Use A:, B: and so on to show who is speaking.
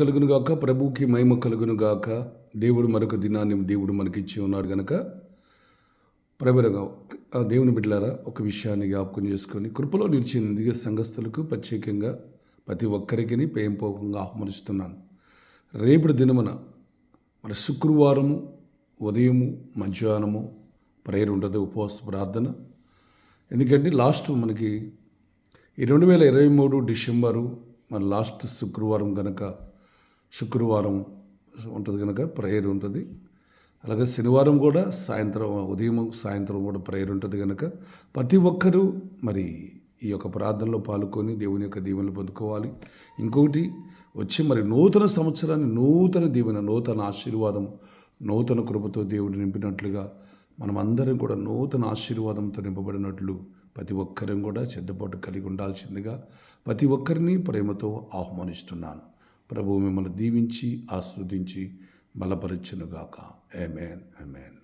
A: కలుగునుగాక ప్రభుకి మహిమ కలుగును గాక దేవుడు మరొక దినాన్ని దేవుడు మనకిచ్చి ఉన్నాడు గనక. ప్రభుగా ఆ దేవుని బిడ్డలారా ఒక విషయాన్ని జ్ఞాపకం చేసుకొని కృపలో నిలిచిన దిగ సంఘస్థులకు ప్రత్యేకంగా ప్రతి ఒక్కరికి పేంపోకంగా ఆహ్వానిస్తున్నాను. రేపటి దినమున మన శుక్రవారము ఉదయము మధ్యాహ్నము ప్రేయర్ ఉంటుంది ఉపవాస ప్రార్థన. ఎందుకంటే లాస్ట్ మనకి ఈ రెండు వేల ఇరవై మూడు డిసెంబరు మన లాస్ట్ శుక్రవారం కనుక శుక్రవారం ఉంటుంది కనుక ప్రేయర్ ఉంటుంది. అలాగే శనివారం కూడా సాయంత్రం ఉదయం సాయంత్రం కూడా ప్రేయర్ ఉంటుంది కనుక ప్రతి ఒక్కరూ మరి ఈ యొక్క ప్రార్థనలో పాల్గొని దేవుని యొక్క దీవెనలు పొందుకోవాలి. ఇంకొకటి వచ్చి మరి నూతన సంవత్సరాన్ని నూతన దీవెన నూతన ఆశీర్వాదం నూతన కృపతో దేవుడు నింపినట్లుగా మనం అందరం కూడా నూతన ఆశీర్వాదంతో నింపబడినట్లు ప్రతి ఒక్కరం కూడా సిద్ధపాటు కలిగి ఉండాల్సిందిగా ప్రతి ఒక్కరిని ప్రేమతో ఆహ్వానిస్తున్నాను. ప్రభు మిమ్మల్ని దీవించి ఆస్వాదించి బలపరచునుగాక. Amen amen